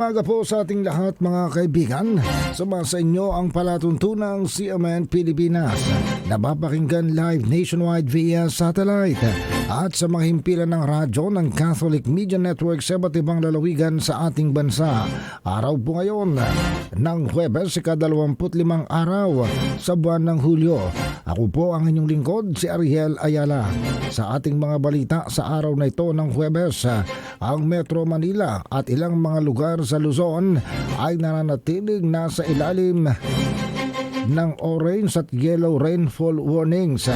Umaga po sa ating lahat mga kaibigan. Sumasa inyo ang palatuntunang CMN Pilipinas. Napapakinggan live nationwide via satellite at sa mga himpilan ng radyo ng Catholic Media Network sa iba't ibang lalawigan sa ating bansa. Araw po ngayon ng Huwebes, ika-25 araw sa buwan ng Hulyo. Ako po ang inyong lingkod, si Ariel Ayala. Sa ating mga balita sa araw na ito ng Huwebes, ang Metro Manila at ilang mga lugar sa Luzon ay nananatiling nasa ilalim ng orange at yellow rainfall warnings.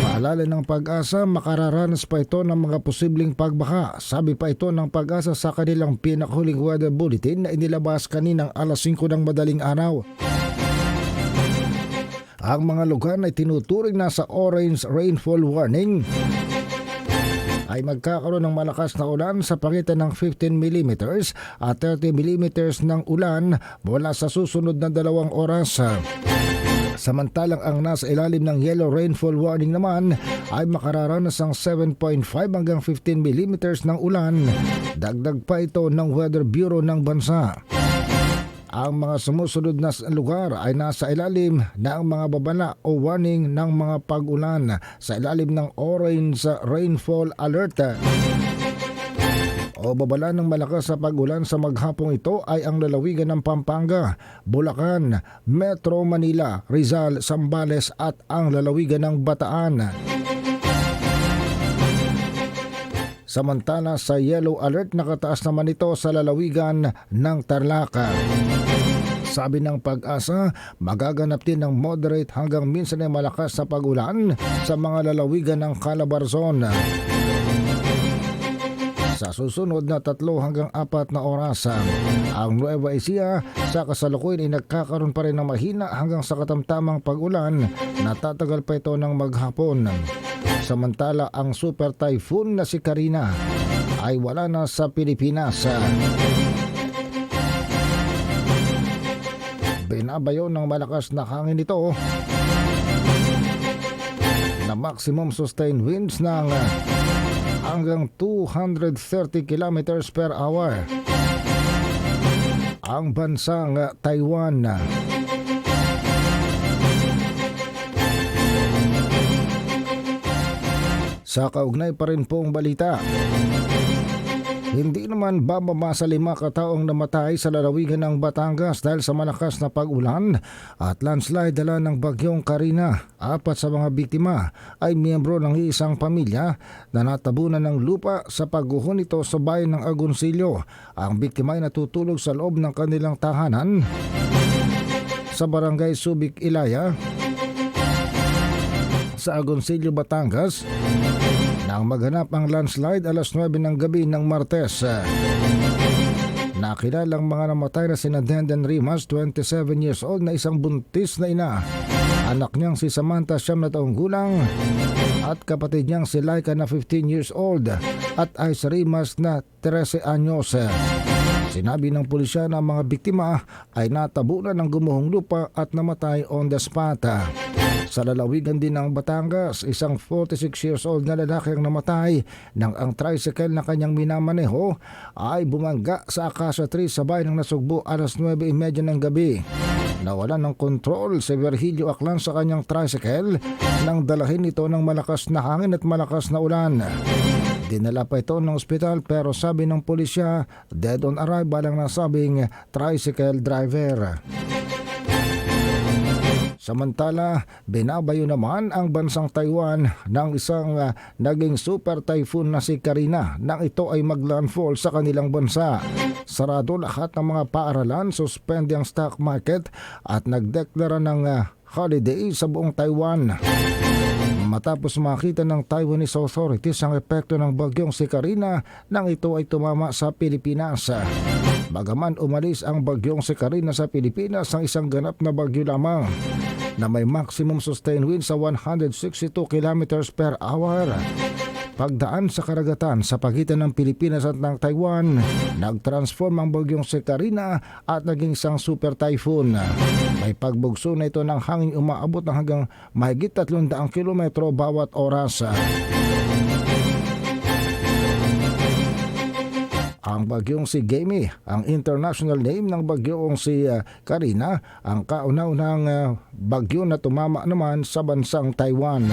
Paalala ng pag-asa, makararanas pa ito ng mga posibleng pagbaka. Sabi pa ito ng pag-asa sa kanilang pinakahuling weather bulletin na inilabas kaninang alas 5 ng madaling araw. Ang mga lugar na tinuturing na sa orange rainfall warning ay magkakaroon ng malakas na ulan sa pagitan ng 15 mm at 30 mm ng ulan mula sa susunod na dalawang oras. Samantalang ang nasa ilalim ng yellow rainfall warning naman ay makararanas ng 7.5 hanggang 15 mm ng ulan. Dagdag pa ito ng Weather Bureau ng bansa. Ang mga sumusunod na lugar ay nasa ilalim ng mga babala o warning ng mga pag-ulan sa ilalim ng orange rainfall alert. O babala ng malakas sa pag-ulan sa maghapong ito ay ang lalawigan ng Pampanga, Bulacan, Metro Manila, Rizal, Sambales at ang lalawigan ng Bataan. Samantala sa yellow alert nakataas naman ito sa lalawigan ng Tarlac. Sabi ng pag-asa, magaganap din ng moderate hanggang minsan ay malakas sa pag-ulan sa mga lalawigan ng Calabarzon. Sa susunod na tatlo hanggang apat na oras, ang Nueva Ecija sa kasalukuyan ay nagkakaroon pa rin ng mahina hanggang sa katamtamang pag-ulan na tatagal pa ito ng maghapon. Samantala ang super typhoon na si Karina ay wala na sa Pilipinas. Binabayo ng malakas na hangin ito na maximum sustained winds ng hanggang 230 kilometers per hour. Ang bansang Taiwan Sa kaugnay pa rin pong balita. Hindi naman bababa sa lima kataong namatay sa lalawigan ng Batangas dahil sa malakas na pag-ulan at landslide dala ng bagyong Karina. Apat sa mga biktima ay miyembro ng isang pamilya na natabunan ng lupa sa pagguho nito sa bayan ng Agoncillo. Ang biktima ay natutulog sa loob ng kanilang tahanan sa barangay Subic, Ilaya sa Agoncillo, Batangas nang maghanap ang landslide alas 9 ng gabi ng Martes. Nakilalang mga namatay na sina Denden Rimas, 27 years old na isang buntis na ina. Anak niyang si Samantha, siyam na taong gulang at kapatid niyang si Laika na 15 years old at Ice Rimas na 13 anyos. Sinabi ng pulisya na mga biktima ay natabunan ng gumuhong lupa at namatay on the spot. Sa lalawigan din ng Batangas, isang 46 years old na lalaki ang namatay nang ang tricycle na kanyang minamaneho ay bumangga sa Acacia Tree sa bayan ng Nasugbo alas 9.30 ng gabi. Nawalan ng kontrol si Virgilio Aklan sa kanyang tricycle nang dalahin ito ng malakas na hangin at malakas na ulan. Dinala pa ito ng ospital pero sabi ng pulisya, dead on arrival ang nasabing tricycle driver. Samantala, binabayo naman ang bansang Taiwan ng isang uh, naging super typhoon na si Karina nang ito ay maglandfall sa kanilang bansa. Sarado lahat ng mga paaralan, suspend ang stock market at nagdeklara ng uh, holiday sa buong Taiwan. Matapos makita ng Taiwanese authorities ang epekto ng bagyong si Karina nang ito ay tumama sa Pilipinas. Bagaman umalis ang bagyong si Karina sa Pilipinas ang isang ganap na bagyo lamang na may maximum sustained wind sa 162 kilometers per hour. Pagdaan sa karagatan sa pagitan ng Pilipinas at ng Taiwan, nag-transform ang bagyong si Karina at naging isang super typhoon. May pagbugso na ito ng hangin umaabot ng hanggang mahigit 300 kilometro bawat oras. Ang bagyong si Gamey. Ang international name ng bagyong si ah, Karina ang kauna-unang ah, bagyo na tumama naman sa bansang Taiwan.